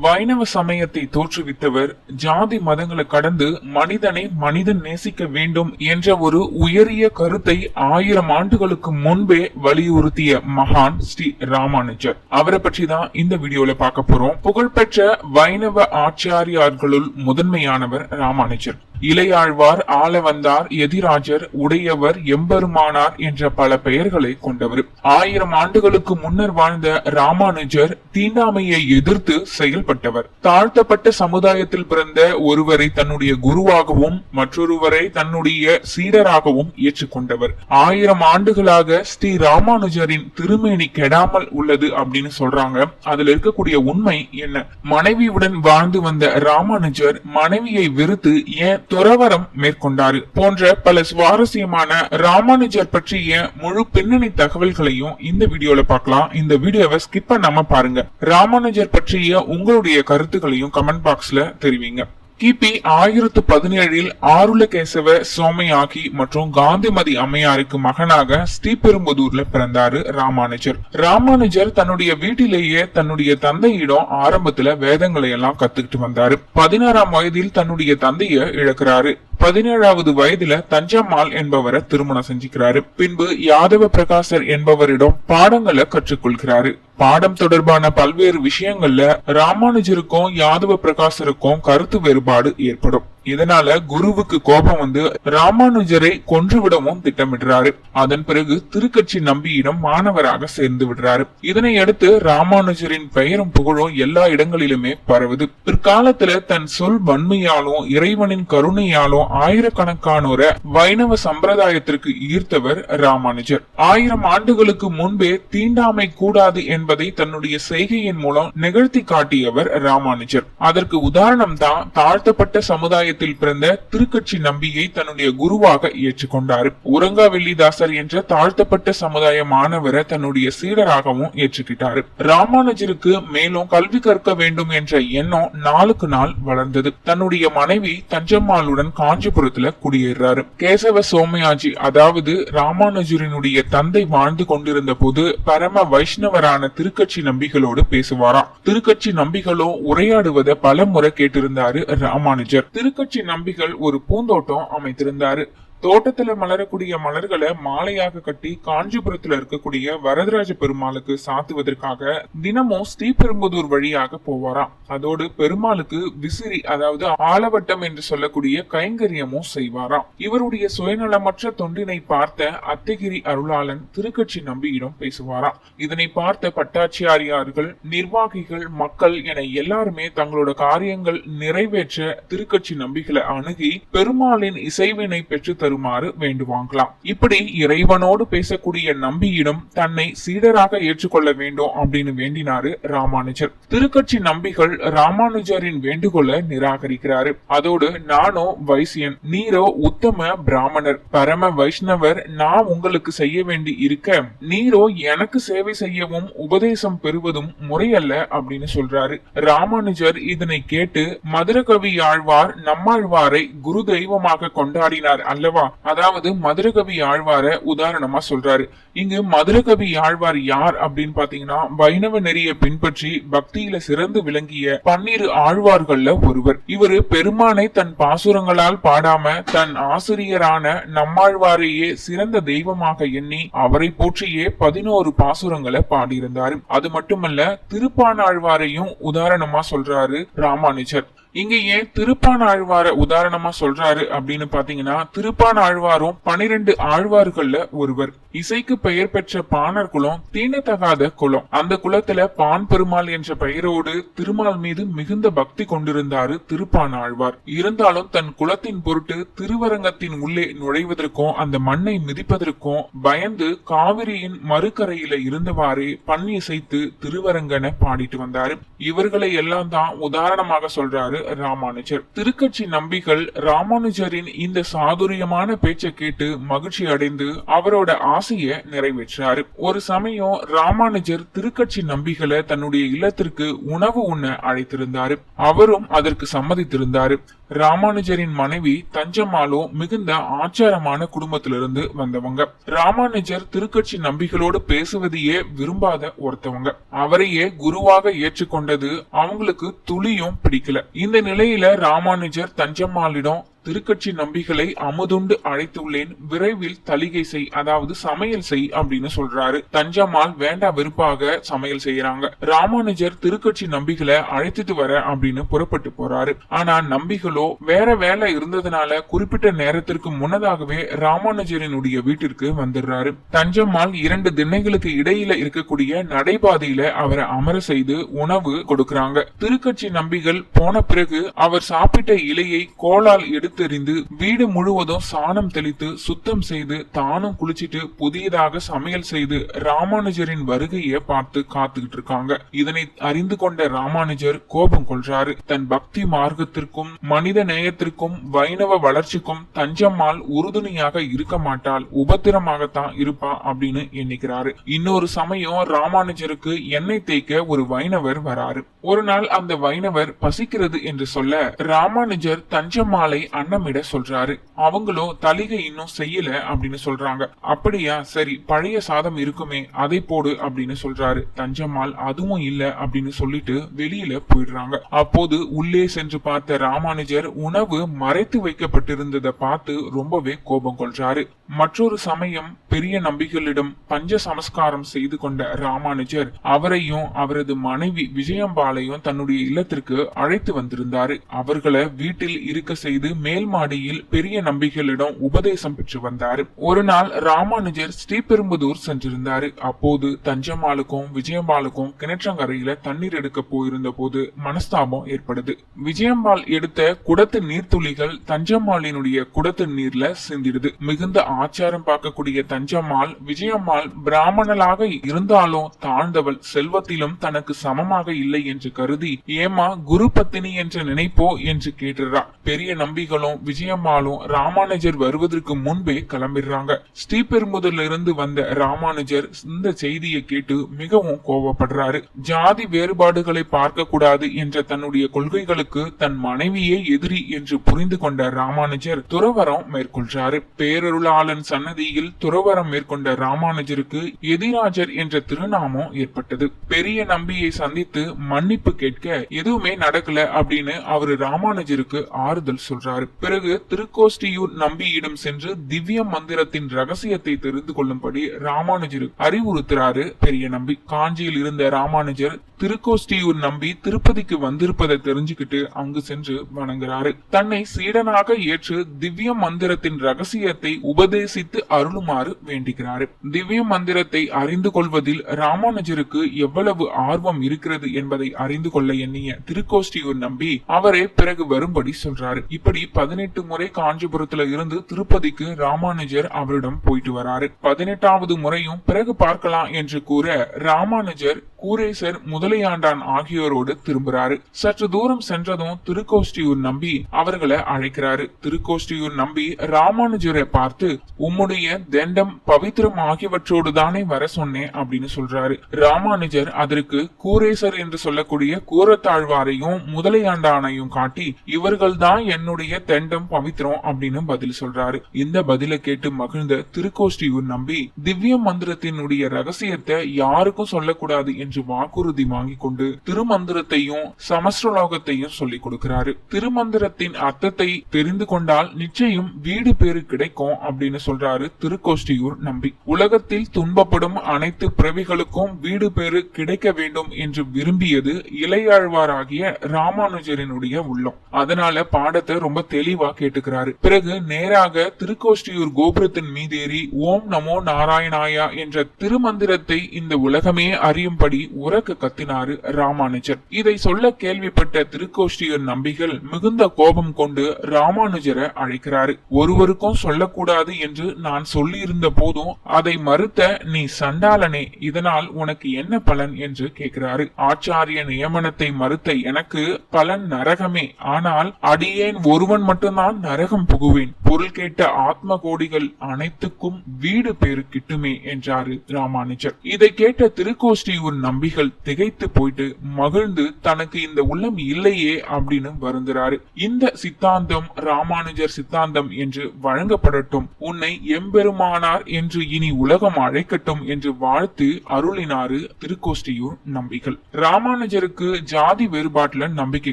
வைணவ சமயத்தை தோற்றுவித்தவர் ஜாதி மதங்களை கடந்து மனிதனை மனிதன் நேசிக்க வேண்டும் என்ற ஒரு உயரிய கருத்தை ஆயிரம் ஆண்டுகளுக்கு முன்பே வலியுறுத்திய மகான் ஸ்ரீ ராமானுஜர். அவரை பற்றி தான் இந்த வீடியோல பார்க்க போறோம். புகழ்பெற்ற வைணவ ஆச்சாரியார்களுள் முதன்மையானவர் ராமானுஜர். இளையாழ்வார் ஆளவந்தார் எதிராஜர் உடையவர் எம்பெருமானார் என்ற பல பெயர்களை கொண்டவர். ஆயிரம் ஆண்டுகளுக்கு முன்னர் வாழ்ந்த ராமானுஜர் தீண்டாமையை எதிர்த்து செயல் செயல்பட்டவர் தாழ்த்தப்பட்ட சமுதாயத்தில் பிறந்த ஒருவரை தன்னுடைய குருவாகவும் மற்றொருவரை தன்னுடைய சீடராகவும் ஏற்றுக்கொண்டவர். ஆயிரம் ஆண்டுகளாக ஸ்ரீ ராமானுஜரின் திருமேனி கெடாமல் உள்ளது அப்படின்னு சொல்றாங்க. அதுல இருக்கக்கூடிய உண்மை என்ன? மனைவியுடன் வாழ்ந்து வந்த ராமானுஜர் மனைவியை வெறுத்து ஏன் துறவரம் மேற்கொண்டாரு? போன்ற பல சுவாரஸ்யமான ராமானுஜர் பற்றிய முழு பின்னணி தகவல்களையும் இந்த வீடியோல பார்க்கலாம். இந்த வீடியோவை ஸ்கிப் பண்ணாம பாருங்க. ராமானுஜர் பற்றிய உங்க உங்களுடைய கருத்துக்களையும் கமெண்ட் பாக்ஸ்ல தெரிவிங்க. கிபி ஆயிரத்து பதினேழில் ஆருலகேசவ சோமையாகி மற்றும் காந்திமதி அம்மையாருக்கு மகனாக ஸ்ரீபெரும்புதூர்ல பிறந்தாரு ராமானுஜர். ராமானுஜர் தன்னுடைய வீட்டிலேயே தன்னுடைய தந்தையிடம் ஆரம்பத்துல வேதங்களை எல்லாம் கத்துக்கிட்டு வந்தாரு. பதினாறாம் வயதில் தன்னுடைய தந்தைய இழக்கிறாரு. பதினேழாவது வயதுல தஞ்சம்மாள் என்பவரை திருமணம் செஞ்சுக்கிறாரு. பின்பு யாதவ பிரகாசர் என்பவரிடம் பாடங்களை கற்றுக்கொள்கிறாரு. பாடம் தொடர்பான பல்வேறு விஷயங்கள்ல ராமானுஜருக்கும் யாதவ பிரகாசருக்கும் கருத்து வேறுபாடு ஏற்படும். இதனால குருவுக்கு கோபம் வந்து ராமானுஜரை கொன்றுவிடவும் திட்டமிடுறாரு. அதன் பிறகு திருக்கட்சி நம்பியிடம் மாணவராக சேர்ந்து விடுறாரு. இதனை அடுத்து ராமானுஜரின் பெயரும் புகழும் எல்லா இடங்களிலுமே பரவுது. பிற்காலத்துல தன் சொல் வன்மையாலும் இறைவனின் கருணையாலும் ஆயிரக்கணக்கானோரை வைணவ சம்பிரதாயத்திற்கு ஈர்த்தவர் ராமானுஜர். ஆயிரம் ஆண்டுகளுக்கு முன்பே தீண்டாமை கூடாது என்பதை தன்னுடைய செய்கையின் மூலம் நிகழ்த்தி காட்டியவர் ராமானுஜர். அதற்கு உதாரணம் தான் தாழ்த்தப்பட்ட சமுதாய சமுதாயத்தில் பிறந்த திருக்கட்சி நம்பியை தன்னுடைய குருவாக ஏற்றுக்கொண்டார். உரங்கா வெள்ளிதாசர் என்ற தாழ்த்தப்பட்ட சமுதாய மாணவரை தன்னுடைய சீடராகவும் ஏற்றுக்கிட்டார். ராமானுஜருக்கு மேலும் கல்வி கற்க வேண்டும் என்ற எண்ணம் நாளுக்கு நாள் வளர்ந்தது. தன்னுடைய மனைவி தஞ்சம்மாளுடன் காஞ்சிபுரத்துல குடியேறாரு. கேசவ சோமயாஜி அதாவது ராமானுஜரினுடைய தந்தை வாழ்ந்து கொண்டிருந்த போது பரம வைஷ்ணவரான திருக்கட்சி நம்பிகளோடு பேசுவாராம். திருக்கட்சி நம்பிகளோ உரையாடுவதை பல முறை கேட்டிருந்தாரு ராமானுஜர். திருக்கட்சி நம்பிகள் ஒரு பூந்தோட்டம் அமைத்திருந்தாரு. தோட்டத்துல மலரக்கூடிய மலர்களை மாலையாக கட்டி காஞ்சிபுரத்துல இருக்கக்கூடிய வரதராஜ பெருமாளுக்கு சாத்துவதற்காக தினமும் ஸ்ரீபெரும்புதூர் வழியாக போவாராம். அதோடு பெருமாளுக்கு விசிறி அதாவது ஆலவட்டம் என்று சொல்லக்கூடிய கைங்கரியமும் செய்வாராம். இவருடைய சுயநலமற்ற தொண்டினை பார்த்த அத்தகிரி அருளாளன் திருக்கட்சி நம்பியிடம் பேசுவாராம். இதனை பார்த்த பட்டாட்சியாரியார்கள் நிர்வாகிகள் மக்கள் என எல்லாருமே தங்களோட காரியங்கள் நிறைவேற்ற திருக்கட்சி நம்பிகளை அணுகி பெருமாளின் இசைவினை பெற்று தருமாறு வேண்டுவாங்களாம். இப்படி இறைவனோடு பேசக்கூடிய நம்பியிடம் தன்னை சீடராக ஏற்றுக்கொள்ள வேண்டும் அப்படின்னு வேண்டினாரு ராமானுஜர். திருக்கட்சி நம்பிகள் ராமானுஜரின் வேண்டுகோளை நிராகரிக்கிறாரு. அதோடு நானோ வைசியன் நீரோ உத்தம பிராமணர். பரம வைஷ்ணவர் நான் உங்களுக்கு செய்ய வேண்டி இருக்க நீரோ எனக்கு சேவை செய்யவும் உபதேசம் பெறுவதும் முறையல்ல அப்படின்னு சொல்றாரு. ராமானுஜர் இதனை கேட்டு மதுரகவி ஆழ்வார் நம்மாழ்வாரை குரு தெய்வமாக கொண்டாடினார் அல்லவா? அதாவது மதுரகவி ஆழ்வார உதாரணமா சொல்றாரு. இங்கு மதுரகவி ஆழ்வார் யார் அப்படின்னு பாத்தீங்கன்னா வைணவ நெறிய பின்பற்றி பக்தியில சிறந்து விளங்கிய பன்னிரு ஆழ்வார்கள்ல ஒருவர். இவர் பெருமானை தன் பாசுரங்களால் பாடாம தன் ஆசிரியரான நம்மாழ்வாரையே சிறந்த தெய்வமாக எண்ணி அவரை போற்றியே பதினோரு பாசுரங்களை பாடியிருந்தாரு. அது மட்டுமல்ல திருப்பானாழ்வாரையும் உதாரணமா சொல்றாரு ராமானுஜர். இங்க ஏன் திருப்பான் ஆழ்வார உதாரணமா சொல்றாரு அப்படின்னு பாத்தீங்கன்னா திருப்பான் ஆழ்வாரும் பனிரெண்டு ஆழ்வார்கள்ல ஒருவர். இசைக்கு பெயர் பெற்ற பாணர் குலம் தீண்டத்தகாத குலம். அந்த குலத்துல பான் பெருமாள் என்ற பெயரோடு திருமால் மீது மிகுந்த பக்தி கொண்டிருந்தாரு திருப்பான் ஆழ்வார். இருந்தாலும் தன் குலத்தின் பொருட்டு திருவரங்கத்தின் உள்ளே நுழைவதற்கும் அந்த மண்ணை மிதிப்பதற்கும் பயந்து காவிரியின் மறுக்கரையில இருந்தவாறே பண் இசைத்து திருவரங்கனை பாடிட்டு வந்தாரு. இவர்களை எல்லாம் தான் உதாரணமாக சொல்றாரு ராமானுஜர். திருக்கட்சி நம்பிகள் ராமானுஜரின் இந்த சாதுரியமான பேச்சை கேட்டு மகிழ்ச்சி அடைந்து அவரோட ஆசையை நிறைவேற்றாரு. ஒரு சமயம் ராமானுஜர் திருக்கட்சி நம்பிகளை தன்னுடைய இல்லத்திற்கு உணவு உண்ண அழைத்திருந்தாரு. அவரும் அதற்கு சம்மதித்திருந்தாரு. ராமானுஜரின் மனைவி தஞ்சம்மாலோ மிகுந்த ஆச்சாரமான குடும்பத்திலிருந்து வந்தவங்க. ராமானுஜர் திருக்கட்சி நம்பிகளோடு பேசுவதையே விரும்பாத ஒருத்தவங்க. அவரையே குருவாக ஏற்றுக்கொண்டது அவங்களுக்கு துளியும் பிடிக்கல. இந்த நிலையில ராமானுஜர் தஞ்சம்மாளிடம் திருக்கட்சி நம்பிகளை அமுதுண்டு அழைத்துள்ளேன் விரைவில் தலிகை செய் அதாவது சமையல் செய் அப்படின்னு சொல்றாரு. தஞ்சம்மாள் வேண்டா வெறுப்பாக சமையல் செய்யறாங்க. ராமானுஜர் திருக்கட்சி நம்பிகளை அழைத்துட்டு வர அப்படின்னு புறப்பட்டு போறாரு. ஆனா நம்பிகளோ வேற வேலை இருந்ததுனால குறிப்பிட்ட நேரத்திற்கு முன்னதாகவே ராமானுஜரினுடைய வீட்டிற்கு வந்துடுறாரு. தஞ்சம்மாள் இரண்டு திண்ணைகளுக்கு இடையில இருக்கக்கூடிய நடைபாதையில அவரை அமர செய்து உணவு கொடுக்கறாங்க. திருக்கட்சி நம்பிகள் போன பிறகு அவர் சாப்பிட்ட இலையை கோலால் எடுத்தெறிந்து வீடு முழுவதும் சாணம் தெளித்து சுத்தம் செய்து தானும் குளிச்சிட்டு புதியதாக சமையல் செய்து ராமானுஜரின் வருகையை பார்த்து காத்துக்கிட்டு இருக்காங்க. இதனை அறிந்து கொண்ட ராமானுஜர் கோபம் கொள்றாரு. தன் பக்தி மார்க்கத்திற்கும் மனித நேயத்திற்கும் வைணவ வளர்ச்சிக்கும் தஞ்சம்மாள் உறுதுணையாக இருக்க மாட்டாள். உபத்திரமாகத்தான் இருப்பா அப்படின்னு எண்ணிக்கிறாரு. இன்னொரு சமயம் ராமானுஜருக்கு எண்ணெய் தேய்க்க ஒரு வைணவர் வராரு. ஒரு நாள் அந்த வைணவர் பசிக்கிறது என்று சொல்ல ராமானுஜர் தஞ்சம்மாளை அன்னமிட சொல்றாரு அவங்களும் தலிகை இன்னும் செய்யல அப்படின்னு சொல்றாங்க. அப்படியா? சரி பழைய சாதம் இருக்குமே அதை போடு அப்படின்னு சொல்றாரு. தஞ்சம்மாள் அதுவும் இல்ல அப்படின்னு சொல்லிட்டு வெளியில போயிடுறாங்க. அப்போது உள்ளே சென்று பார்த்த ராமானுஜர் உணவு மறைத்து வைக்கப்பட்டிருந்ததை பார்த்து ரொம்பவே கோபம் கொள்றாரு. மற்றொரு சமயம் பெரிய நம்பிகளிடம் பஞ்ச சமஸ்காரம் செய்து கொண்ட ராமானுஜர் அவரையும் அவரது மனைவி விஜயம்பாலையும் தன்னுடைய இல்லத்திற்கு அழைத்து வந்திருந்தாரு. அவர்களை வீட்டில் இருக்க செய்து மேல் மாடியில் பெரிய நம்பிகளிடம் உபதேசம் பெற்று வந்தார். ஒரு நாள் ராமானுஜர் ஸ்ரீபெரும்புதூர் சென்றிருந்தாரு. அப்போது தஞ்சம்மாளுக்கும் விஜயம்பாளுக்கும் கிணற்றங்கரையில தண்ணீர் எடுக்க போயிருந்த போது மனஸ்தாபம் ஏற்படுது. விஜயம்பாள் எடுத்த குடத்து நீர்த்துளிகள் தஞ்சம்மாளினுடைய குடத்து நீர்ல சிந்திடுது. மிகுந்த ஆச்சாரம் பார்க்கக்கூடிய தஞ்சம்மாள் விஜயம்மாள் பிராமணலாக இருந்தாலும் தாழ்ந்தவள் செல்வத்திலும் தனக்கு சமமாக இல்லை என்று கருதி ஏமா குரு பத்தினி என்ற நினைப்போ? என்று கேட்டுறா. பெரிய நம்பிகளும் விஜயம்மாளும் ராமானுஜர் வருவதற்கு முன்பே கிளம்பிடுறாங்க. ஸ்ரீபெரும்புதூர்ல இருந்து வந்த ராமானுஜர் இந்த செய்தியை கேட்டு மிகவும் கோபப்படுறாரு ஜாதி வேறுபாடுகளை பார்க்க கூடாது என்ற தன்னுடைய கொள்கைகளுக்கு தன் மனைவியே எதிரி என்று புரிந்து கொண்ட ராமானுஜர் துறவரம் மேற்கொள்றாரு. பேரருளாளன் சன்னதியில் துறவரம் மேற்கொண்ட ராமானுஜருக்கு எதிராஜர் என்ற திருநாமம் ஏற்பட்டது. பெரிய நம்பியை சந்தித்து மன்னிப்பு கேட்க எதுவுமே நடக்கல அப்படின்னு அவரு ராமானுஜருக்கு ஆறுதல் சொல்றாரு. பிறகு திருக்கோஷ்டியூர் நம்பியிடம் சென்று திவ்ய மந்திரத்தின் ரகசியத்தை தெரிந்து கொள்ளும்படி ராமானுஜருக்கு அறிவுறுத்துறாரு. பெரிய நம்பி காஞ்சியில் இருந்த ராமானுஜர் திருக்கோஷ்டியூர் நம்பி திருப்பதிக்கு வந்திருப்பதை தெரிஞ்சுக்கிட்டு அங்கு சென்று வணங்குறாரு. தன்னை சீடனாக ஏற்று திவ்ய மந்திரத்தின் ரகசியத்தை உபதேசித்து அருளுமாறு வேண்டுகிறாரு திவ்ய மந்திரத்தை அறிந்து கொள்வதில் ராமானுஜருக்கு எவ்வளவு ஆர்வம் இருக்கிறது என்பதை அறிந்து கொள்ள எண்ணிய திருக்கோஷ்டியூர் நம்பி அவரே பிறகு வரும்படி சொல்றாரு. இப்படி பதினெட்டு முறை காஞ்சிபுரத்துல இருந்து திருப்பதிக்கு ராமானுஜர் அவரிடம் போயிட்டு வராரு. பதினெட்டாவது முறையும் பிறகு பார்க்கலாம் என்று கூற ராமானுஜர் கூரேசர் முதலையாண்டான் ஆகியோரோடு திரும்புறாரு. சற்று தூரம் சென்றதும் திருக்கோஷ்டியூர் நம்பி அவர்களை அழைக்கிறாரு. திருக்கோஷ்டியூர் நம்பி ராமானுஜரை பார்த்து உம்முடைய தண்டம் பவித்திரம் ஆகியவற்றோடு தானே வர சொன்னேன் அப்படின்னு சொல்றாரு. ராமானுஜர் அதற்கு கூரேசர் என்று சொல்லக்கூடிய கூரத்தாழ்வாரையும் முதலையாண்டானையும் காட்டி இவர்கள் தான் என்னுடைய தெண்டம் பவித்திரம் அப்படின்னு பதில் சொல்றாரு. இந்த பதில கேட்டு மகிழ்ந்த திருக்கோஷ்டியூர் நம்பி திவ்ய மந்திரத்தினுடைய ரகசியத்தை யாருக்கும் சொல்லக்கூடாது என்று வாக்குறுதி வாங்கி கொண்டு திருமந்திரத்தையும் சமஸ்ரலோகத்தையும் சொல்லிக் கொடுக்கிறாரு. திருமந்திரத்தின் அர்த்தத்தை தெரிந்து கொண்டால் நிச்சயம் வீடு பேரு கிடைக்கும் அப்படின்னு சொல்றாரு திருக்கோஷ்டியூர் நம்பி. உலகத்தில் துன்பப்படும் அனைத்து பிறவிகளுக்கும் வீடு பேரு கிடைக்க வேண்டும் என்று விரும்பியது இளையாழ்வாராகிய ராமானுஜரினுடைய உள்ளம். அதனால பாடத்தை ரொம்ப தெளிவா கேட்டுக்கிறாரு. பிறகு நேராக திருக்கோஷ்டியூர் கோபுரத்தின் மீதேறி ஓம் நமோ நாராயணாயா என்ற திருமந்திரத்தை இந்த உலகமே அறியும்படி உறக்க கத்தினாரு ராமானுஜர். இதை சொல்ல கேள்விப்பட்ட திருக்கோஷ்டியூர் நம்பிகள் மிகுந்த கோபம் கொண்டு ராமானுஜரை அழைக்கிறாரு. ஒருவருக்கும் சொல்லக்கூடாது என்று நான் சொல்லியிருந்த போதும் அதை மறுத்த நீ சண்டாளனே இதனால் உனக்கு என்ன பலன்? என்று கேட்கிறாரு. ஆச்சாரிய நியமனத்தை மறுத்த எனக்கு பலன் நரகமே. ஆனால் அடியேன் ஒருவன் மட்டும்தான் நரகம் புகுவேன். பொருள் கேட்ட ஆத்ம கோடிகள் அனைத்துக்கும் வீடு பேரு கிட்டுமே என்றாரு ராமானுஜர். இதை கேட்ட திருக்கோஷ்டியூர் நம்பிகள் திகைத்து போயிட்டு மகிழ்ந்து தனக்கு இந்த உள்ளம் இல்லையே அப்படின்னு வருந்துறாரு. இந்த சித்தாந்தம் ராமானுஜர் சித்தாந்தம் என்று வழங்கப்படட்டும். உன்னை எம்பெருமானார் என்று இனி உலகம் அழைக்கட்டும் என்று வாழ்த்து அருளினாரு திருக்கோஷ்டியூர் நம்பிகள். ராமானுஜருக்கு ஜாதி வேறுபாட்டுல நம்பிக்கை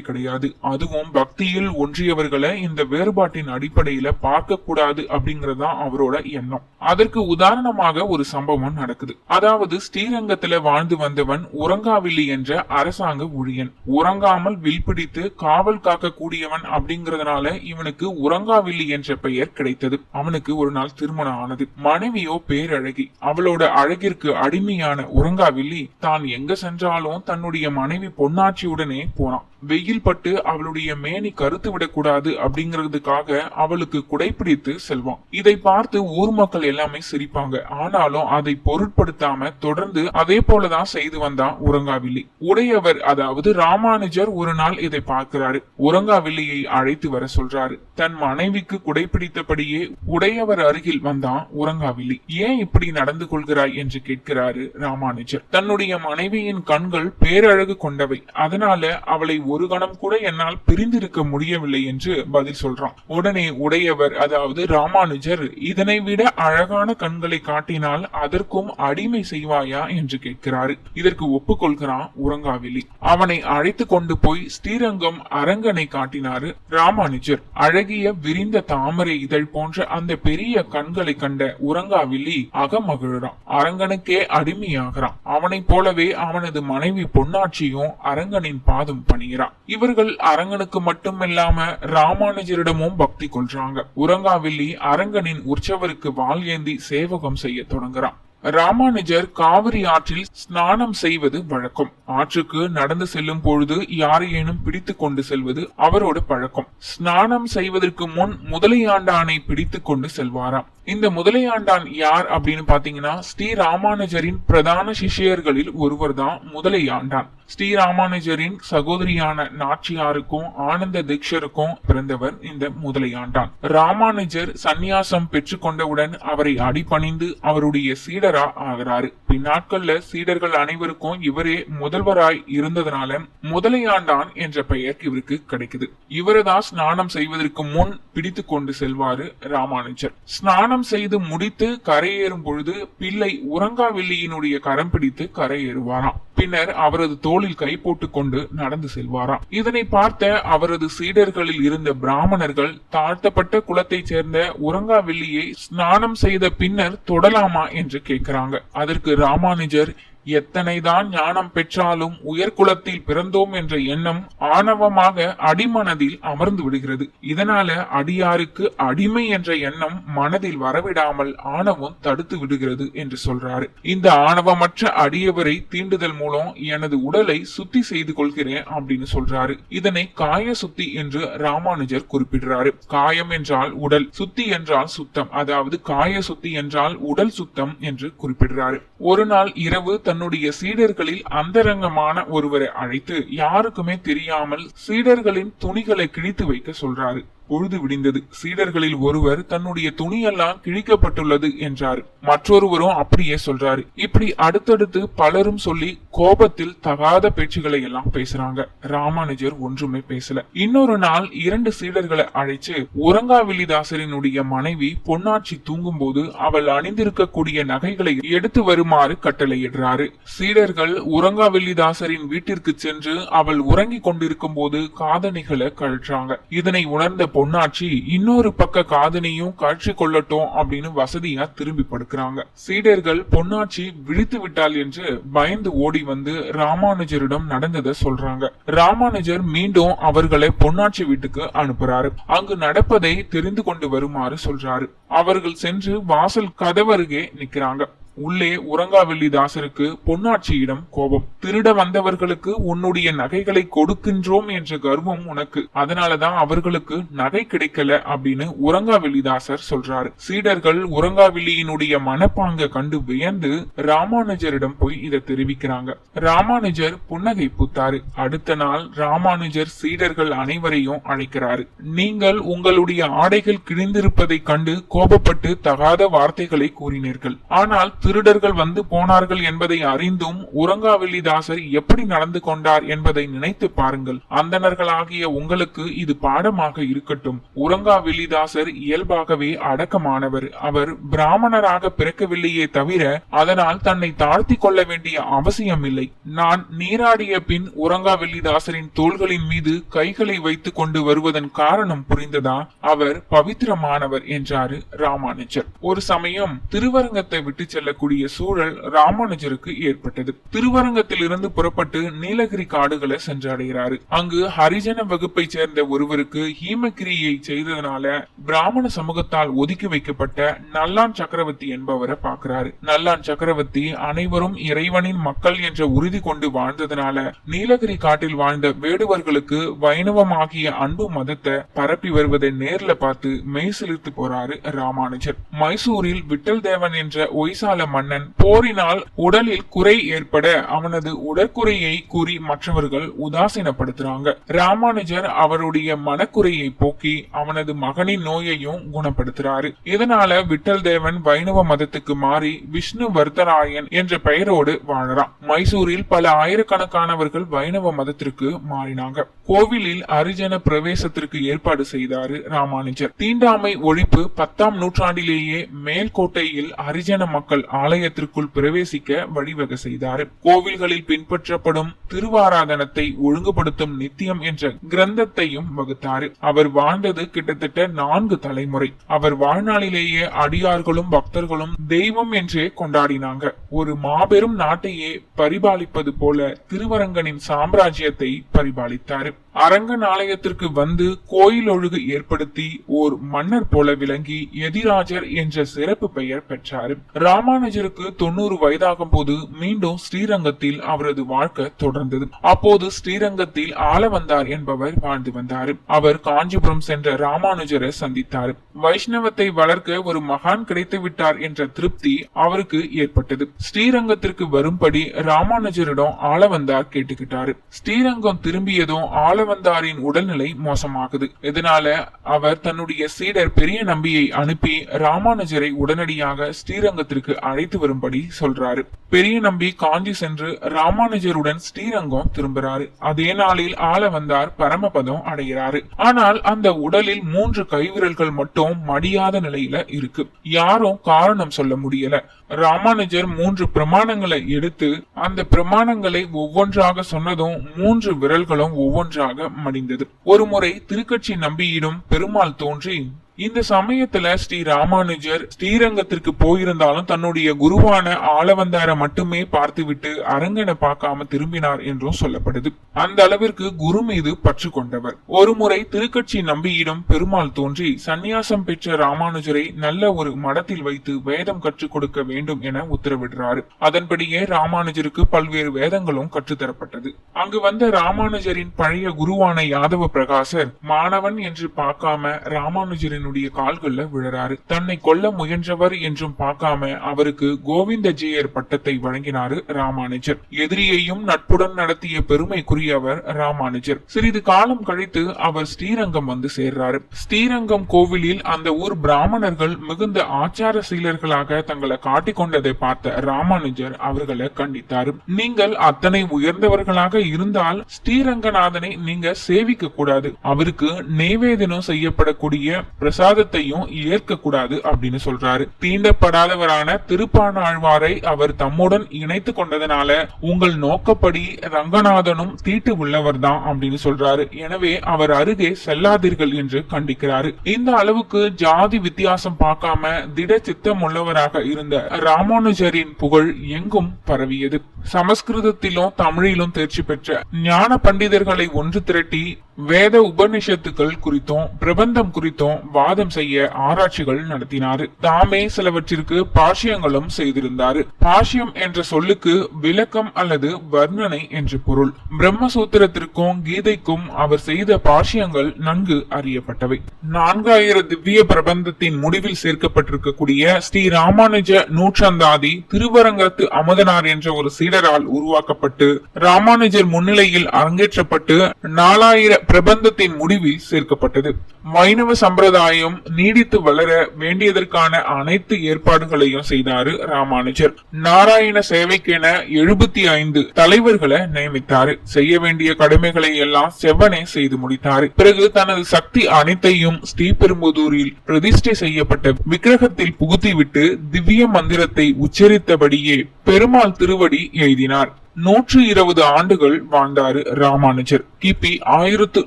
கிடையாது. அதுவும் பக்தியில் ஒன்றியவர்களை இந்த வேறுபாட்டின் அடிப்படையில பார்க்க கூடாது அப்படிங்கறதுதான் அவரோட எண்ணம். அதற்கு உதாரணமாக ஒரு சம்பவம் நடக்குது. அதாவது ஸ்ரீரங்கத்துல வாழ்ந்து வந்தவன் உறங்காவில்லி என்ற அரசாங்க ஊழியன். உறங்காமல் வில் பிடித்து காவல் காக்க கூடியவன் அப்படிங்கறதுனால இவனுக்கு உறங்காவில்லி என்ற பெயர் கிடைத்தது. அவனுக்கு ஒரு நாள் திருமணம் ஆனது. மனைவியோ பேரழகி. அவளோட அழகிற்கு அடிமையான உறங்காவில்லி தான் எங்க சென்றாலும் தன்னுடைய மனைவி பொன்னாட்சியுடனே போனான். வெயில் பட்டு அவளுடைய மேனி கருத்து விடக்கூடாது அப்படிங்கறதுக்காக அவளுக்கு குடைப்பிடித்து செல்வான். இதை பார்த்து ஊர் மக்கள் எல்லாமே சிரிப்பாங்க. ஆனாலும் அதை பொருட்படுத்தாம தொடர்ந்து அதே போலதான் செய்து வந்தான் உறங்காவில்லி உடையவர் அதாவது ராமானுஜர் ஒரு நாள் இதை பார்க்கிறாரு. உறங்காவில்லியை அழைத்து வர சொல்றாரு. தன் மனைவிக்கு குடைப்பிடித்தபடியே உடையவர் அருகில் வந்தான் உறங்காவில்லி ஏன் இப்படி நடந்து கொள்கிறாய் என்று கேட்கிறாரு ராமானுஜர். தன்னுடைய மனைவியின் கண்கள் பேரழகு கொண்டவை. அதனால அவளை ஒரு கணம் கூட என்னால் பிரிந்திருக்க முடியவில்லை என்று பதில் சொல்றான். உடனே உடையவர் அதாவது ராமானுஜர் இதனை விட அழகான கண்களை காட்டினால் அதற்கும் அடிமை செய்வாயா? என்று கேட்கிறாரு. இதற்கு ஒப்புக்கொள்கிறான் உறங்காவிலி அவனை அழைத்து கொண்டு போய் ஸ்ரீரங்கம் அரங்கனை காட்டினாரு ராமானுஜர். அழகிய விரிந்த தாமரை இதழ் போன்ற அந்த பெரிய கண்களை கண்ட உறங்காவில்லி அகமகிழறான். அரங்கனுக்கே அடிமையாகிறான். அவனைப் போலவே அவனது மனைவி பொன்னாட்சியும் அரங்கனின் பாதம் பணிகிறான். செய்கிறான் இவர்கள் அரங்கனுக்கு மட்டுமில்லாம ராமானுஜரிடமும் பக்தி கொள்றாங்க. உரங்காவில்லி அரங்கனின் உற்சவருக்கு வாள் ஏந்தி சேவகம் செய்ய தொடங்குறான். ராமானுஜர் காவிரி ஆற்றில் ஸ்நானம் செய்வது வழக்கம். ஆற்றுக்கு நடந்து செல்லும் பொழுது யாரையேனும் பிடித்து கொண்டு செல்வது அவரோட பழக்கம். ஸ்நானம் செய்வதற்கு முன் முதலையாண்டானை பிடித்து கொண்டு செல்வாராம். இந்த முதலையாண்டான் யார் அப்படின்னு பாத்தீங்கன்னா ஸ்ரீ ராமானுஜரின் பிரதான சிஷ்யர்களில் ஒருவர் தான் முதலையாண்டான் ஸ்ரீ ராமானுஜரின் சகோதரியான நாச்சியாருக்கும் ஆனந்த தீக்ஷருக்கும் பிறந்தவர் இந்த முதலையாண்டான் ராமானுஜர் சந்நியாசம் பெற்றுக்கொண்டவுடன் அவரை அடிபணிந்து அவருடைய சீடரா ஆகிறாரு. பின்னாட்கள்ல சீடர்கள் அனைவருக்கும் இவரே முதல்வராய் இருந்ததுனால முதலையாண்டான் என்ற பெயர் இவருக்கு கிடைக்குது. இவரதான் ஸ்நானம் செய்வதற்கு முன் பிடித்து கொண்டு செல்வாரு ராமானுஜர். ஸ்நானம் ஸ்நானம் செய்து முடித்து கரையேறும் பொழுது பிள்ளை உறங்காவில்லியினுடைய கரம் பிடித்து கரையேறுவாராம். பின்னர் அவரது தோளில் கை போட்டுக் கொண்டு நடந்து செல்வாராம். இதனை பார்த்த அவரது சீடர்களில் இருந்த பிராமணர்கள் தாழ்த்தப்பட்ட குலத்தைச் சேர்ந்த உறங்காவில்லியை ஸ்நானம் செய்த பின்னர் தொடலாமா என்று கேட்கிறாங்க. அதற்கு ராமானுஜர் எத்தனைதான் ஞானம் பெற்றாலும் உயர்குலத்தில் பிறந்தோம் என்ற எண்ணம் ஆணவமாக அடிமனதில் அமர்ந்து விடுகிறது. இதனால அடியாருக்கு அடிமை என்ற எண்ணம் மனதில் வரவிடாமல் ஆணவம் தடுத்து விடுகிறது என்று சொல்றாரு. இந்த ஆணவமற்ற அடியவரை தீண்டுதல் மூலம் எனது உடலை சுத்தி செய்து கொள்கிறேன் அப்படின்னு சொல்றாரு. இதனை காய சுத்தி என்று ராமானுஜர் குறிப்பிடுறாரு. காயம் என்றால் உடல் சுத்தி என்றால் சுத்தம் அதாவது காய சுத்தி என்றால் உடல் சுத்தம் என்று குறிப்பிடுறாரு. ஒரு நாள் இரவு தன்னுடைய சீடர்களில் அந்தரங்கமான ஒருவரை அழைத்து யாருக்குமே தெரியாமல் சீடர்களின் துணிகளை கிழித்து வைக்க சொல்றாரு. பொழுது விடிந்தது. சீடர்களில் ஒருவர் தன்னுடைய துணியெல்லாம் கிழிக்கப்பட்டுள்ளது என்றார். மற்றொருவரும் அப்படியே சொல்றாரு. இப்படி அடுத்தடுத்து பலரும் சொல்லி கோபத்தில் தகாத பேச்சுகளை எல்லாம் பேசுறாங்க. ராமானுஜர் ஒன்றுமே பேசல. இன்னொரு நாள் இரண்டு சீடர்களை அழைச்சு உறங்காவில்லிதாசரினுடைய மனைவி பொன்னாட்சி தூங்கும் போது அவள் அணிந்திருக்கக்கூடிய நகைகளை எடுத்து வருமாறு கட்டளையிடுறாரு. சீடர்கள் உறங்காவில்லிதாசரின் வீட்டிற்கு சென்று அவள் உறங்கிக் கொண்டிருக்கும் போது காதணிகளை கழற்றாங்க. இதனை உணர்ந்த பொன்னாட்சி இன்னொரு பக்க காதனையும் காட்சி கொள்ளட்டும் அப்படின்னு வசதியா திரும்பி படுக்கிறாங்க. சீடர்கள் பொன்னாட்சி விழித்து விட்டாள் என்று பயந்து ஓடி வந்து ராமானுஜரிடம் நடந்ததை சொல்றாங்க. ராமானுஜர் மீண்டும் அவர்களை பொன்னாட்சி வீட்டுக்கு அனுப்புறாரு. அங்கு நடப்பதை தெரிந்து கொண்டு வருமாறு சொல்றாரு. அவர்கள் சென்று வாசல் கதவருகே நிக்கிறாங்க. உள்ளே உறங்காவெள்ளிதாசருக்கு பொன்னாட்சியிடம் கோபம். திருட வந்தவர்களுக்கு உன்னுடைய நகைகளை கொடுக்கின்றோம் என்ற கர்வம் உனக்கு. அதனாலதான் அவர்களுக்கு நகை கிடைக்கல அப்படின்னு உறங்காவெள்ளிதாசர் சொல்றாரு. சீடர்கள் உறங்காவெள்ளியினுடைய மனப்பாங்க கண்டு வியந்து ராமானுஜரிடம் போய் இதை தெரிவிக்கிறாங்க. ராமானுஜர் புன்னகை பூத்தாரு. அடுத்த நாள் ராமானுஜர் சீடர்கள் அனைவரையும் அழைக்கிறாரு. நீங்கள் உங்களுடைய ஆடைகள் கிழிந்திருப்பதை கண்டு கோபப்பட்டு தகாத வார்த்தைகளை கூறினீர்கள். ஆனால் திருடர்கள் வந்து போனார்கள் என்பதை அறிந்தும் உறங்காவெள்ளிதாசர் எப்படி நடந்து கொண்டார் என்பதை நினைத்து பாருங்கள். அந்தணர்களாகிய உங்களுக்கு இது பாடமாக இருக்கட்டும். உறங்காவெள்ளிதாசர் இயல்பாகவே அடக்கமானவர். அவர் பிராமணராக பிறக்கவில்லையே தவிர அதனால் தன்னை தாழ்த்தி கொள்ள வேண்டிய அவசியம் இல்லை நான் நீராடிய பின் உறங்காவெள்ளிதாசரின் தோள்களின் மீது கைகளை வைத்துக் கொண்டு வருவதன் காரணம் புரிந்ததா? அவர் பவித்திரமானவர் என்றாரு ராமானுஜர். ஒரு சமயம் திருவரங்கத்தை விட்டு செல்லக்கூடிய சூழல் ராமானுஜருக்கு ஏற்பட்டது. திருவரங்கத்தில் இருந்து புறப்பட்டு நீலகிரி காடுகளை சென்றடைகிறாரு. அங்கு ஹரிஜன வகுப்பை சேர்ந்த ஒருவருக்கு ஹீமகிரியை செய்ததனால பிராமண சமூகத்தால் ஒதுக்கி வைக்கப்பட்ட நல்லான் சக்கரவர்த்தி என்பவரை பார்க்கிறாரு. நல்லான் சக்கரவர்த்தி அனைவரும் இறைவனின் மக்கள் என்ற உறுதி கொண்டு வாழ்ந்ததனால நீலகிரி காட்டில் வாழ்ந்த வேடுவர்களுக்கு வைணவமாகிய அன்பு மதத்தை பரப்பி வருவதை நேர்ல பார்த்து மெய்சிலிர்த்து போறாரு ராமானுஜர். மைசூரில் விட்டல் தேவன் என்ற ஒய்சால மன்னன் போரினால் உடலில் குறை ஏற்பட அவனது உடற்குறையை கூறி மற்றவர்கள் உதாசீனப்படுத்துறாங்க. ராமானுஜர் அவருடைய மனக்குறையை போக்கி அவனது மகனின் நோயையும் குணப்படுத்துறாரு. இதனால விட்டல் தேவன் வைணவ மதத்துக்கு மாறி விஷ்ணு வர்தராயன் என்ற பெயரோடு வாழறான். மைசூரில் பல ஆயிரக்கணக்கானவர்கள் வைணவ மதத்திற்கு மாறினாங்க. கோவிலில் அரிஜன பிரவேசத்திற்கு ஏற்பாடு செய்தாரு ராமானுஜர். தீண்டாமை ஒழிப்பு பத்தாம் நூற்றாண்டிலேயே மேல்கோட்டையில் ஹரிஜன மக்கள் ஆலயத்திற்குள் பிரவேசிக்க வழிவகை செய்தார். கோவில்களில் பின்பற்றப்படும் திருவாராதனத்தை ஒழுங்குபடுத்தும் நித்தியம் என்ற கிரந்தத்தையும் வகுத்தார். அவர் வாழ்ந்தது கிட்டத்தட்ட நான்கு தலைமுறை. அவர் வாழ்நாளிலேயே அடியார்களும் பக்தர்களும் தெய்வம் என்றே கொண்டாடினாங்க. ஒரு மாபெரும் நாட்டையே பரிபாலிப்பது போல திருவரங்கனின் சாம்ராஜ்யத்தை பரிபாலித்தார். அரங்கன் ஆலயத்திற்கு வந்து கோயில் ஒழுகு ஏற்படுத்தி ஓர் மன்னர் போல விளங்கி எதிராஜர் என்ற சிறப்பு பெயர் பெற்றார். ராமானுஜருக்கு தொண்ணூறு வயதாகும் போது மீண்டும் ஸ்ரீரங்கத்தில் அவரது வாழ்க்கை தொடர்ந்தது. அப்போது ஸ்ரீரங்கத்தில் ஆளவந்தார் என்பவர் வாழ்ந்து வந்தார். அவர் காஞ்சிபுரம் சென்ற ராமானுஜரை சந்தித்தார். வைஷ்ணவத்தை வளர்க்க ஒரு மகான் கிடைத்து விட்டார் என்ற திருப்தி அவருக்கு ஏற்பட்டது. ஸ்ரீரங்கத்திற்கு வரும்படி ராமானுஜரிடம் ஆளவந்தார் கேட்டுக்கிட்டாரு. ஸ்ரீரங்கம் திரும்பியதும் ஆளவந்தாரின் உடல்நிலை மோசமாகுது. இதனால அவர் தன்னுடைய சீடர் பெரிய நம்பியை அனுப்பி ராமானுஜரை உடனடியாக ஸ்ரீரங்கத்திற்கு அழைத்து வரும்படி சொல்றாரு. பெரிய நம்பி காஞ்சி சென்று ராமானுஜருடன் ஸ்ரீரங்கம் திரும்புறாரு. அதே நாளில் ஆள வந்தார் பரமபதம் அடைகிறாரு. ஆனால் அந்த உடலில் மூன்று கைவிரல்கள் மட்டும் மடியாத நிலையில இருக்கு. யாரும் காரணம் சொல்ல முடியல. ராமானுஜர் மூன்று பிரமாணங்களை எடுத்து அந்த பிரமாணங்களை ஒவ்வொன்றாக சொன்னதும் மூன்று விரல்களும் ஒவ்வொன்றாக மடிந்தது. ஒருமுறை திருக்கட்சி நம்பியிடம் பெருமாள் தோன்றி இந்த சமயத்துல ஸ்ரீ ராமானுஜர் ஸ்ரீரங்கத்திற்கு போயிருந்தாலும் தன்னுடைய குருவான ஆளவந்தார மட்டுமே பார்த்துவிட்டு அரங்கனை பார்க்காம திரும்பினார் என்றும் சொல்லப்படுது. அந்த அளவிற்கு குரு மீது பற்று கொண்டவர். ஒருமுறை திருக்கட்சி நம்பியிடம் பெருமாள் தோன்றி சந்நியாசம் பெற்ற ராமானுஜரை நல்ல ஒரு மடத்தில் வைத்து வேதம் கற்றுக் கொடுக்க வேண்டும் என உத்தரவிடுறாரு. அதன்படியே ராமானுஜருக்கு பல்வேறு வேதங்களும் கற்றுத்தரப்பட்டது அங்கு வந்த ராமானுஜரின் பழைய குருவான யாதவ பிரகாசர் மாணவன் என்று பார்க்காம ராமானுஜரின் ராமானுஜரினுடைய கால்கள்ல விழறாரு. தன்னை கொல்ல முயன்றவர் என்றும் பார்க்காம அவருக்கு கோவிந்த ஜெயர் பட்டத்தை வழங்கினாரு ராமானுஜர். எதிரியையும் நட்புடன் நடத்திய பெருமைக்குரியவர் ராமானுஜர். சிறிது காலம் கழித்து அவர் ஸ்ரீரங்கம் வந்து சேர்றாரு. ஸ்ரீரங்கம் கோவிலில் அந்த ஊர் பிராமணர்கள் மிகுந்த ஆச்சார சீலர்களாக தங்களை காட்டிக்கொண்டதை பார்த்த ராமானுஜர் அவர்களை கண்டித்தார். நீங்கள் அத்தனை உயர்ந்தவர்களாக இருந்தால் ஸ்ரீரங்கநாதனை நீங்க சேவிக்க கூடாது. அவருக்கு நெய்வேதனம் செய்யப்படக்கூடிய பிரசாதத்தையும் ஏற்க கூடாது அப்படின்னு சொல்றாரு. தீண்டப்படாதவரான திருப்பாணாழ்வாரை அவர் தம்முடன் இணைத்து கொண்டதனால உங்கள் நோக்கப்படி ரங்கநாதனும் தீட்டு உள்ளவர் தான் அப்படின்னு சொல்றாரு. எனவே அவர் அருகே செல்லாதீர்கள் என்று கண்டிக்கிறாரு. இந்த அளவுக்கு ஜாதி வித்தியாசம் பார்க்காம திட சித்தம் உள்ளவராக இருந்த ராமானுஜரின் புகழ் எங்கும் பரவியது. சமஸ்கிருதத்திலும் தமிழிலும் தேர்ச்சி பெற்ற ஞான பண்டிதர்களை ஒன்று திரட்டி வேத உபநிஷத்துக்கள் குறித்தும் பிரபந்தம் குறித்தும் வாதம் செய்ய ஆராய்ச்சிகள் நடத்தினாரு. தாமே சிலவற்றிற்கு பாஷ்யங்களும் செய்திருந்தாரு. பாஷ்யம் என்ற சொல்லுக்கு விளக்கம் அல்லது வர்ணனை என்று பொருள். பிரம்மசூத்திரத்திற்கும் கீதைக்கும் அவர் செய்த பாஷ்யங்கள் நன்கு அறியப்பட்டவை. நான்காயிரம் திவ்ய பிரபந்தத்தின் முடிவில் சேர்க்கப்பட்டிருக்கக்கூடிய ஸ்ரீ ராமானுஜ நூற்றந்தாதி திருவரங்கத்து அமுதனார் என்ற ஒரு சீடரால் உருவாக்கப்பட்டு ராமானுஜர் முன்னிலையில் அரங்கேற்றப்பட்டு நாலாயிர பிரபந்தத்தின் முடிவில் சேர்க்கப்பட்டது. வைணவ சம்பிரதாயம் நீடித்து வளர வேண்டியதற்கான அனைத்து ஏற்பாடுகளையும் செய்தாரு ராமானுஜர். நாராயண சேவைக்கென எழுபத்தி ஐந்து தலைவர்களை நியமித்தாரு. செய்ய வேண்டிய கடமைகளை எல்லாம் செவ்வனே செய்து முடித்தாரு. பிறகு தனது சக்தி அனைத்தையும் ஸ்ரீபெரும்புதூரில் பிரதிஷ்டை செய்யப்பட்ட விக்கிரகத்தில் புகுத்திவிட்டு திவ்ய மந்திரத்தை உச்சரித்தபடியே பெருமாள் திருவடி எழுதினார். நூற்று இருபது ஆண்டுகள் வாழ்ந்தாரு ராமானுஜர். கிபி ஆயிரத்து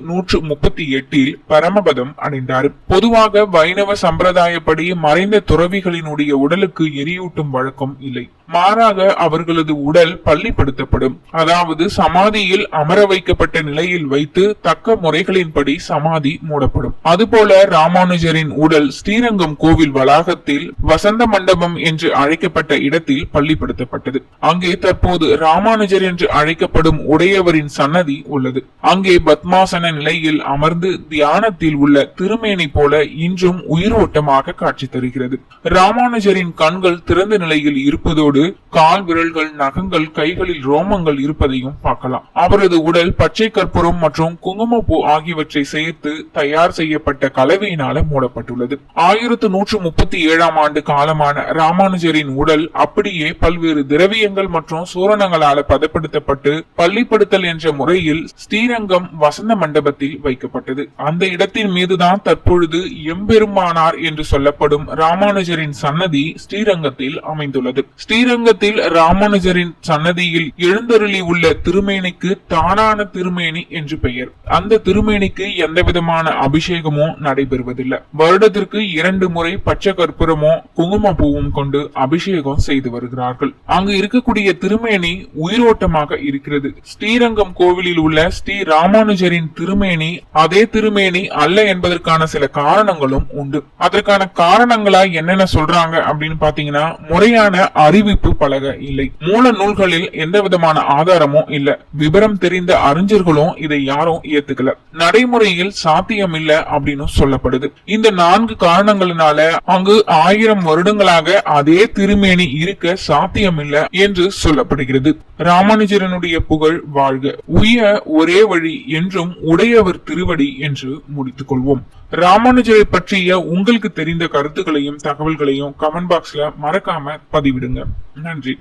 நூற்று முப்பத்தி எட்டில் பரமபதம் அடைந்தார். பொதுவாக வைணவ சம்பிரதாயப்படி மறைந்த துறவிகளினுடைய உடலுக்கு எரியூட்டும் வழக்கம் இல்லை. மாறாக அவர்களது உடல் பள்ளிப்படுத்தப்படும் அதாவது சமாதியில் அமர வைக்கப்பட்ட நிலையில் வைத்து தக்க முறைகளின்படி சமாதி மூடப்படும். அதுபோல ராமானுஜரின் உடல் ஸ்ரீரங்கம் கோவில் வளாகத்தில் வசந்த மண்டபம் என்று அழைக்கப்பட்ட இடத்தில் பள்ளிப்படுத்தப்பட்டது அங்கே தற்போது ராமானுஜர் என்று அழைக்கப்படும் உடையவரின் சன்னதி உள்ளது. அங்கே பத்மாசன நிலையில் அமர்ந்து தியானத்தில் உள்ள திருமேனி போல இன்றும் உயிரோட்டமாக காட்சி தருகிறது. ராமானுஜரின் கண்கள் திறந்த நிலையில் இருப்பதோடு அதோடு கால் விரல்கள் நகங்கள் கைகளில் ரோமங்கள் இருப்பதையும் பார்க்கலாம். அவரது உடல் பச்சை கற்பூரம் மற்றும் குங்குமப்பூ ஆகியவற்றை சேர்த்து தயார் செய்யப்பட்ட கலவையினால மூடப்பட்டுள்ளது. ஆயிரத்து நூற்று முப்பத்தி ஏழாம் ஆண்டு காலமான ராமானுஜரின் உடல் அப்படியே பல்வேறு திரவியங்கள் மற்றும் சூரணங்களால பதப்படுத்தப்பட்டு பள்ளிப்படுத்தல் என்ற முறையில் ஸ்ரீரங்கம் வசந்த மண்டபத்தில் வைக்கப்பட்டது. அந்த இடத்தின் மீதுதான் தற்பொழுது எம்பெருமானார் என்று சொல்லப்படும் ராமானுஜரின் சன்னதி ஸ்ரீரங்கத்தில் அமைந்துள்ளது. ஸ்ரீ ஸ்ரீரங்கத்தில் ராமானுஜரின் சன்னதியில் எழுந்தருளி உள்ள திருமேனிக்கு தானான திருமேனி என்று பெயர். அந்த திருமேனிக்கு எந்த விதமான அபிஷேகமோ நடைபெறுவதில்லை. வருடத்திற்கு இரண்டு முறை பச்சை கற்பூரமோ குங்கும பூவும் கொண்டு அபிஷேகம் செய்து வருகிறார்கள். அங்கு இருக்கக்கூடிய திருமேனி உயிரோட்டமாக இருக்கிறது. ஸ்ரீரங்கம் கோவிலில் உள்ள ஸ்ரீ ராமானுஜரின் திருமேனி அதே திருமேனி அல்ல என்பதற்கான சில காரணங்களும் உண்டு. அதற்கான காரணங்களா என்னென்ன சொல்றாங்க அப்படின்னு பாத்தீங்கன்னா முறையான அறிவு குறிப்பு பலக இல்லை. மூல நூல்களில் எந்த விதமான ஆதாரமும் இல்ல. விவரம் தெரிந்த அறிஞர்களும் இதை யாரும் ஏத்துக்கல. நடைமுறையில் சாத்தியம் இல்ல அப்படின்னு சொல்லப்படுது. இந்த நான்கு காரணங்களினால அங்கு ஆயிரம் வருடங்களாக அதே திருமேனி இருக்க சாத்தியம் இல்ல என்று சொல்லப்படுகிறது. ராமானுஜரனுடைய புகழ் வாழ்க. உய ஒரே வழி என்றும் உடையவர் திருவடி என்று முடித்துக் கொள்வோம். ராமானுஜரை பற்றிய உங்களுக்கு தெரிந்த கருத்துக்களையும் தகவல்களையும் கமெண்ட் பாக்ஸ்ல மறக்காம பதிவிடுங்க. நன்றி.